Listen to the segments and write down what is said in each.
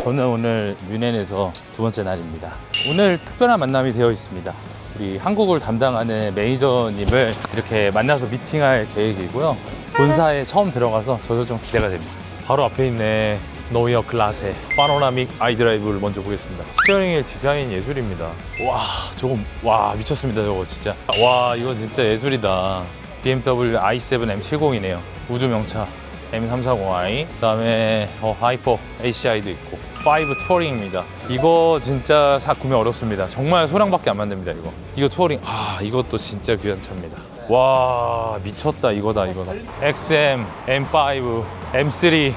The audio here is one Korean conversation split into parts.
저는 오늘 뮌헨에서 두 번째 날입니다. 오늘 특별한 만남이 되어 있습니다. 우리 한국을 담당하는 매니저님을 이렇게 만나서 미팅할 계획이고요. 본사에 처음 들어가서 저도 좀 기대가 됩니다. 바로 앞에 있네. 노이어 클라세 파노라믹 아이드라이브를 먼저 보겠습니다. 스티어링의 디자인 예술입니다. 와, 저거 와 미쳤습니다. 저거 진짜. 와, 이거 진짜 예술이다. BMW i7 M70이네요. 우주 명차 M340i. 그다음에 어, 하이퍼 ACI도 있고. 5 투어링입니다. 이거 진짜 사 구매 어렵습니다. 정말 소량밖에 안 만듭니다. 이거. 이거 투어링. 아, 이것도 진짜 귀한 차입니다. 와, 미쳤다. 이거다. 이거다. XM, M5, M3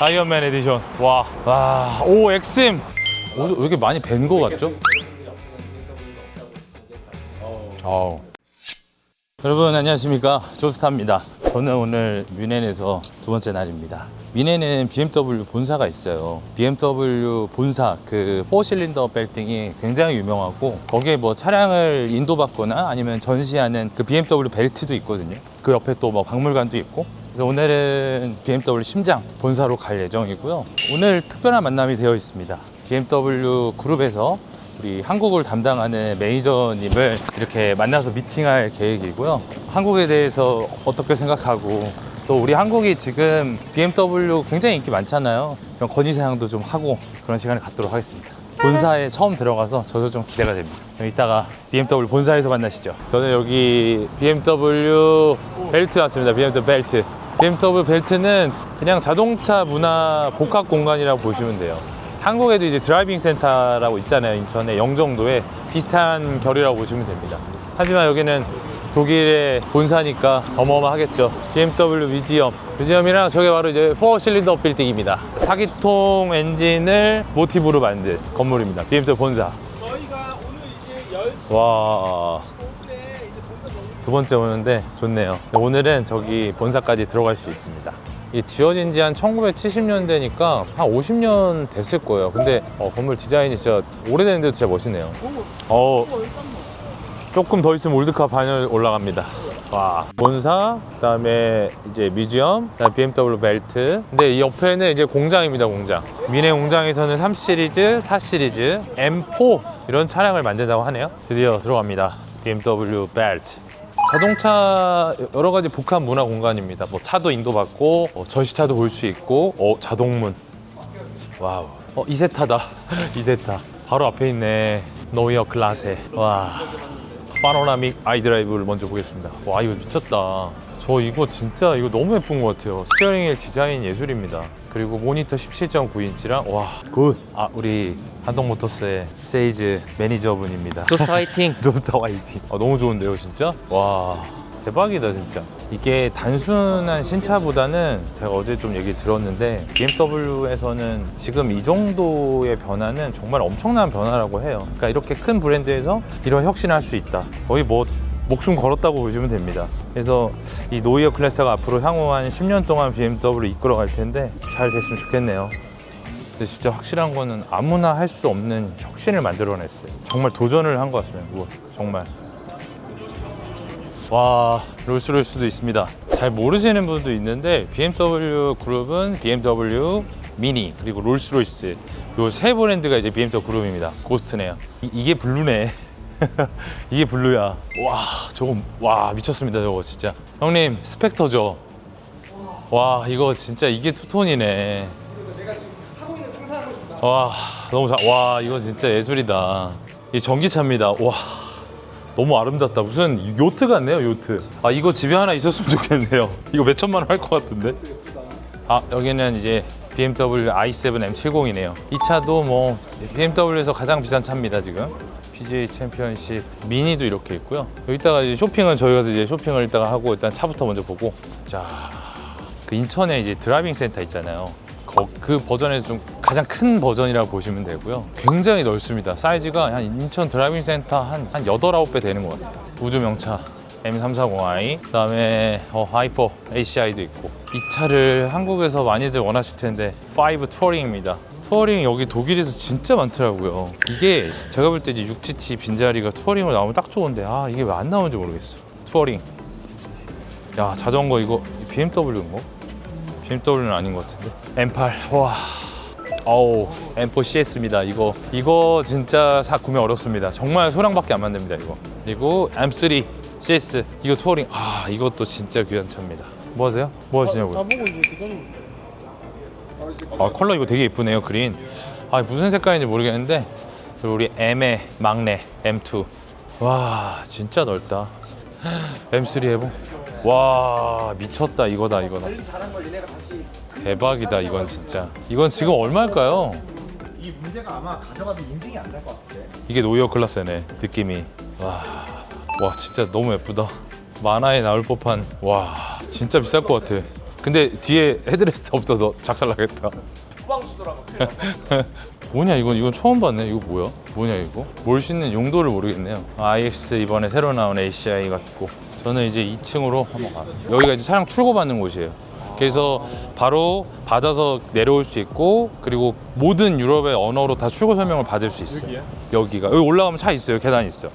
아이언맨 에디션. 와. 와. 오, XM. 오, 왜 이렇게 많이 뵌 거 같죠? 아우. 여러분 안녕하십니까 조스타입니다 저는 오늘 뮌헨에서 두 번째 날입니다. 뮌헨은 BMW 본사가 있어요. BMW 본사 그 4실린더 벨팅이 굉장히 유명하고 거기에 뭐 차량을 인도받거나 아니면 전시하는 그 BMW 벨트도 있거든요. 그 옆에 또 뭐 박물관도 있고. 그래서 오늘은 BMW 심장 본사로 갈 예정이고요. 오늘 특별한 만남이 되어 있습니다. BMW 그룹에서 우리 한국을 담당하는 매니저님을 이렇게 만나서 미팅할 계획이고요. 한국에 대해서 어떻게 생각하고 또 우리 한국이 지금 BMW 굉장히 인기 많잖아요. 좀 건의사항도 좀 하고 그런 시간을 갖도록 하겠습니다. 본사에 처음 들어가서 저도 좀 기대가 됩니다. 이따가 BMW 본사에서 만나시죠. 저는 여기 BMW 벨트 왔습니다. BMW 벨트. BMW 벨트는 그냥 자동차 문화 복합 공간이라고 보시면 돼요. 한국에도 이제 드라이빙 센터라고 있잖아요. 인천에 영종도에 비슷한 결이라고 보시면 됩니다. 하지만 여기는 독일의 본사니까 어마어마하겠죠. BMW 뮤지엄. 뮤지엄이랑 저게 바로 이제 4실린더 빌딩입니다. 사기통 엔진을 모티브로 만든 건물입니다. BMW 본사. 저희가 오늘 이제 10시 와. 두 번째 오는데 좋네요. 오늘은 저기 본사까지 들어갈 수 있습니다. 지어진 지 한 1970년대니까 한 50년 됐을 거예요. 근데 어, 건물 디자인이 진짜 오래됐는데도 진짜 멋있네요. 어, 조금 더 있으면 올드카 반열 올라갑니다. 와, 본사, 그다음에 이제 뮤지엄, 그다음에 BMW 벨트. 근데 이 옆에는 이제 공장입니다, 공장. 미네 공장에서는 3 시리즈, 4 시리즈, M4 이런 차량을 만든다고 하네요. 드디어 들어갑니다. BMW 벨트. 자동차 여러 가지 복합 문화 공간입니다. 뭐 차도 인도받고 어, 전시차도 볼 수 있고 어, 자동문. 와우. 어, 이세타다. 이세타. 바로 앞에 있네. 노이어 클라세. 와. 파노라믹 아이드라이브를 먼저 보겠습니다. 와, 이거 미쳤다. 저 이거 진짜 이거 너무 예쁜 것 같아요. 스티어링 의 디자인 예술입니다. 그리고 모니터 17.9인치랑 와, 굿. 아, 우리 한동모터스의 세이즈 매니저분입니다. 조스타 화이팅! 조스타 화이팅. 아, 너무 좋은데요, 진짜? 와. 대박이다 진짜 이게 단순한 신차보다는 제가 어제 좀 얘기 들었는데 BMW에서는 지금 이 정도의 변화는 정말 엄청난 변화라고 해요 그러니까 이렇게 큰 브랜드에서 이런 혁신을 할수 있다 거의 뭐 목숨 걸었다고 보시면 됩니다 그래서 이 노이어 클래스가 앞으로 향후 한 10년 동안 BMW를 이끌어 갈 텐데 잘 됐으면 좋겠네요 근데 진짜 확실한 거는 아무나 할 수 없는 혁신을 만들어냈어요. 정말 도전을 한 것 같습니다. 정말. 와 롤스로이스도 있습니다. 잘 모르시는 분도 있는데 BMW 그룹은 BMW 미니 그리고 롤스로이스 요 세 브랜드가 이제 BMW 그룹입니다. 고스트네요. 이, 게 블루네. 이게 블루야. 와 저거 와 미쳤습니다. 저거 진짜. 형님 스펙터죠. 와 이거 진짜 이게 투톤이네. 와 너무 잘. 와 이거 진짜 예술이다. 이 전기차입니다. 와 너무 아름답다. 무슨 요트 같네요 요트. 아 이거 집에 하나 있었으면 좋겠네요. 이거 몇 천만 원 할 것 같은데. 아 여기는 이제 BMW i7 M70이네요. 이 차도 뭐 BMW에서 가장 비싼 차입니다 지금. PGA 챔피언십 미니도 이렇게 있고요. 여기다가 이제 쇼핑은 저희 가서 이제 쇼핑을 이따가 하고 일단 차부터 먼저 보고 자. 그 인천에 이제 드라이빙 센터 있잖아요. 거- 그 버전에서 좀 가장 큰 버전이라고 보시면 되고요. 굉장히 넓습니다. 사이즈가 한 인천 드라이빙 센터 한, 한 8, 9배 되는 것 같아요. 우주 명차 M340i, 그 다음에 어, 하이퍼 ACI도 있고. 이 차를 한국에서 많이들 원하실 텐데, 5 투어링입니다. 투어링 여기 독일에서 진짜 많더라고요. 이게 제가 볼 때 이제 6GT 빈자리가 투어링으로 나오면 딱 좋은데, 아, 이게 왜 안 나오는지 모르겠어. 투어링. 야, 자전거 이거 BMW인 거? BMW는 아닌 것 같은데. M8. 와. 어우 M4 CS입니다 이거. 이거 진짜 사 구매 어렵습니다. 정말 소량밖에 안 만듭니다 이거. 그리고 M3 CS 이거 투어링. 아 이것도 진짜 귀한 차입니다. 뭐 하세요? 뭐 하시냐고요? 나보고 이제 기다리고 아 컬러 이거 되게 이쁘네요 그린. 아 무슨 색깔인지 모르겠는데 그리고 우리 M의 막내 M2 와 진짜 넓다. M3 해보 와 미쳤다 이거다 이거다. 관리 잘한 걸 얘네가 다시 대박이다 이건 진짜. 이건 지금 얼마일까요? 이 문제가 아마 가져가도 인증이 안 될 것 같은데. 이게 노이어 클래스네 느낌이. 와, 와 진짜 너무 예쁘다. 만화에 나올 법한 와 진짜 비쌀 것 같아. 근데 뒤에 헤드레스트 없어서 작살나겠다. 후방 주더라고 뭐냐 이건 이건 처음 봤네. 이거 뭐야? 뭐냐 이거? 뭘 싣는 용도를 모르겠네요. IX 이번에 새로 나온 ACI 같고 저는 이제 2층으로 한번 가 여기가 이제 차량 출고받는 곳이에요. 그래서 바로 받아서 내려올 수 있고 그리고 모든 유럽의 언어로 다 출고 설명을 받을 수 있어요? 여기가. 여기 올라가면 차 있어요. 계단 있어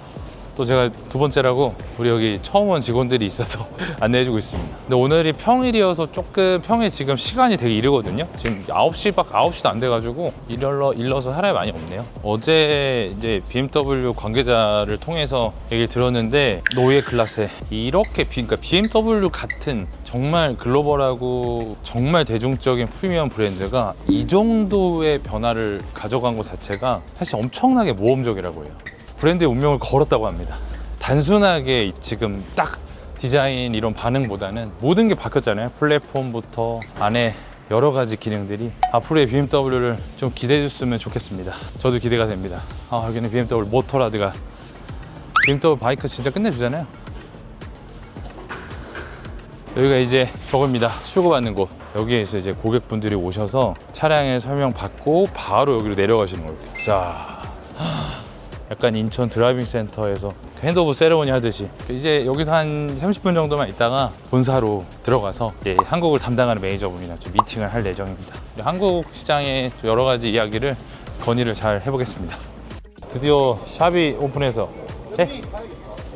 또 제가 두 번째라고 우리 여기 처음 온 직원들이 있어서 안내해주고 있습니다. 근데 오늘이 평일이어서 조금 평일 지금 시간이 되게 이르거든요. 지금 9시 밖 9시도 안 돼가지고 일러 일러서 사람이 많이 없네요. 어제 이제 BMW 관계자를 통해서 얘기를 들었는데 노예 클래스에 이렇게 비, 그러니까 BMW 같은 정말 글로벌하고 정말 대중적인 프리미엄 브랜드가 이 정도의 변화를 가져간 것 자체가 사실 엄청나게 모험적이라고 해요. 브랜드의 운명을 걸었다고 합니다. 단순하게 지금 딱 디자인 이런 반응보다는 모든 게 바뀌었잖아요. 플랫폼부터 안에 여러 가지 기능들이 앞으로의 BMW를 좀 기대해 줬으면 좋겠습니다. 저도 기대가 됩니다. 아, 여기는 BMW 모터라드가 BMW 바이크 진짜 끝내주잖아요. 여기가 이제 저겁니다. 출고받는 곳. 여기에서 이제 고객분들이 오셔서 차량의 설명 받고 바로 여기로 내려가시는 거예요. 자, 약간 인천 드라이빙 센터에서 핸드오브 세레모니 하듯이 이제 여기서 한 30분 정도만 있다가 본사로 들어가서 이제 한국을 담당하는 매니저분이랑 좀 미팅을 할 예정입니다. 한국 시장의 여러 가지 이야기를 건의를 잘 해보겠습니다. 드디어 샵이 오픈해서 네?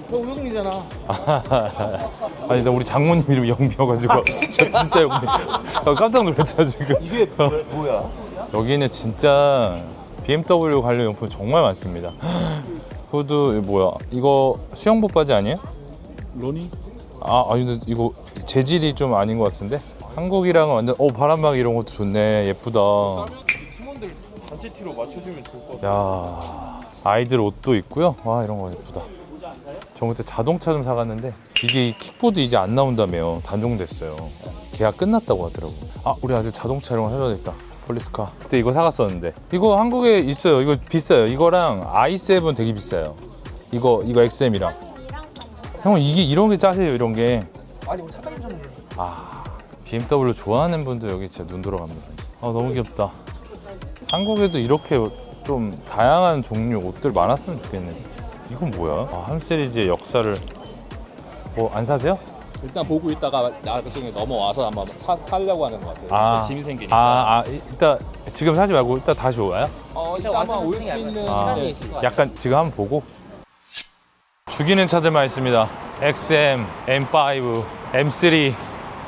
너 우영이잖아 아니 나 우리 장모님 이름이 영미여가지고 진짜 진짜 영미 아, 깜짝 놀랐죠 지금 이게 뭐야? 여기는 진짜 BMW 관련 용품 정말 많습니다. 후드 뭐야? 이거 수영복 바지 아니에요? 로니? 아 아니 근데 이거 재질이 좀 아닌 것 같은데? 한국이랑은 완전 어 바람막 이런 것도 좋네. 예쁘다. 팀원들 단체 티로 맞춰주면 좋을 것 같아 야 아이들 옷도 있고요. 와 이런 거 예쁘다. 저 그때 자동차 좀 사갔는데 이게 이 킥보드 이제 안 나온다며요. 단종됐어요. 계약 끝났다고 하더라고. 아 우리 아들 자동차 이런 거 사줘야겠다 폴리스카 그때 이거 사갔었는데 이거 한국에 있어요 이거 비싸요 이거랑 i7 되게 비싸요 이거 이거 XM이랑 형은 이게 이런 게 짜세요 이런 게 아니 우리 사장님잖아 아, BMW 좋아하는 분들 여기 진짜 눈 돌아갑니다. 아, 너무 귀엽다. 한국에도 이렇게 좀 다양한 종류 옷들 많았으면 좋겠네. 진짜. 이건 뭐야? 아, 한 시리즈의 역사를 뭐 안 사세요? 일단 보고 있다가 나중에 넘어와서 한번 사, 살려고 하는 것 같아요. 아, 짐이 생기니까. 아, 아, 이- 이따 지금 사지 말고 이따 다시 와요? 어, 일단 아마 올수 있는 아, 시간이 있을 것 같아요. 약간 지금 한번 보고 죽이는 차들만 있습니다. XM, M5, M3.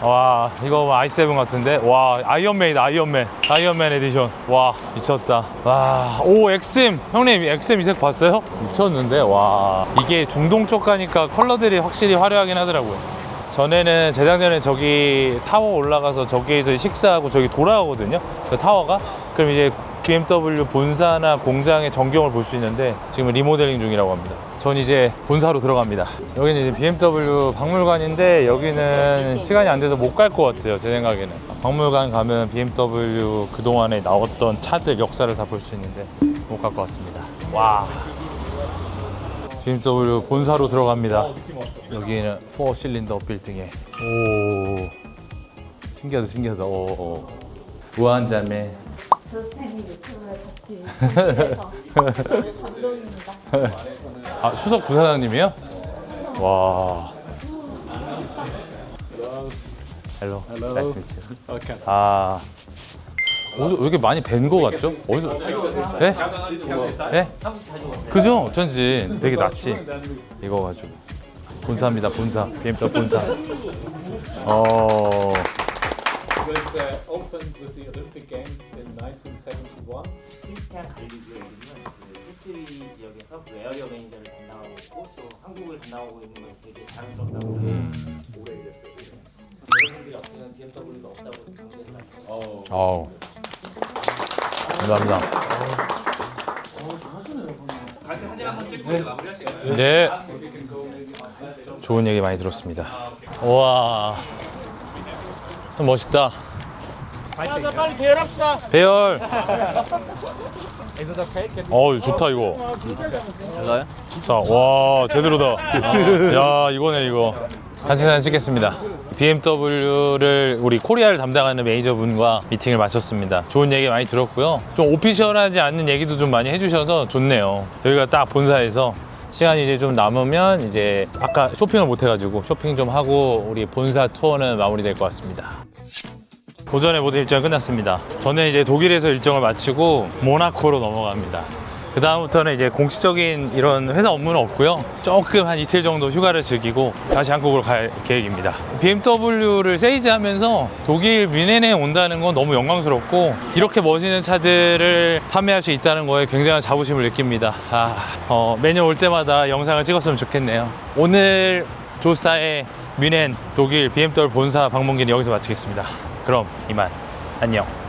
와 이거 i7 같은데 와 아이언맨이다 아이언맨 아이언맨 에디션 와 미쳤다 와오 XM 형님 XM 이색 봤어요? 미쳤는데 와 이게 중동 쪽 가니까 컬러들이 확실히 화려하긴 하더라고요 전에는 재작년에 저기 타워 올라가서 저기에서 식사하고 저기 돌아오거든요 그 타워가 그럼 이제 BMW 본사나 공장의 전경을 볼 수 있는데 지금 리모델링 중이라고 합니다. 전 이제 본사로 들어갑니다. 여기는 이제 BMW 박물관인데 여기는 시간이 안 돼서 못 갈 것 같아요. 제 생각에는. 박물관 가면 BMW 그동안에 나왔던 차들 역사를 다 볼 수 있는데 못 갈 것 같습니다. 와. BMW 본사로 들어갑니다. 여기는 4 실린더 빌딩에. 오. 신기하다, 신기하다. 오, 오. 우아한 자매. 저스탠이 유튜브에 같이 해서 감동입니다. 아 수석 부사장님이요? 와. 미츠. 오케이 아. 어디서 왜 이렇게 많이 뵌 거 같죠? 어디서? 네? 네? 그죠? 전지 되게 낯이 이거 가지고 본사입니다 본사 BMW 본사. 어. was uh, opened with the Olympic Games in 1971. 크리스티안 갈리비오 이름은 그 시시리 지역에서 그 에어리어 매니저를 담당하고 있고 또 한국을 담당하고 있는 게 되게 자랑스럽다고 오래 일했어요. 여러분들이 없으면 BMW도 없다고 강조해서 어우. 감사합니다. 같이 사진 한번 찍고 마무리하실까요? 네. Outside. 좋은 얘기 많이 들었습니다. 와. 멋있다. 빨리 배열합시다. 배열. 어우 좋다 이거. 달라요? 자, 와 제대로다. 야 이거네 이거. 사진 찍겠습니다. BMW를 우리 코리아를 담당하는 매니저분과 미팅을 마쳤습니다. 좋은 얘기 많이 들었고요. 좀 오피셜하지 않는 얘기도 좀 많이 해주셔서 좋네요. 여기가 딱 본사에서 시간이 이제 좀 남으면 이제 아까 쇼핑을 못 해가지고 쇼핑 좀 하고 우리 본사 투어는 마무리될 것 같습니다. 오전에 모든 일정이 끝났습니다. 저는 이제 독일에서 일정을 마치고 모나코로 넘어갑니다. 그 다음부터는 이제 공식적인 이런 회사 업무는 없고요. 조금 한 이틀 정도 휴가를 즐기고 다시 한국으로 갈 계획입니다. BMW를 세이즈하면서 독일 뮌헨에 온다는 건 너무 영광스럽고 이렇게 멋있는 차들을 판매할 수 있다는 거에 굉장한 자부심을 느낍니다. 아, 어, 매년 올 때마다 영상을 찍었으면 좋겠네요. 오늘 조스타의 뮌헨 독일 BMW 본사 방문기는 여기서 마치겠습니다. 그럼 이만 안녕.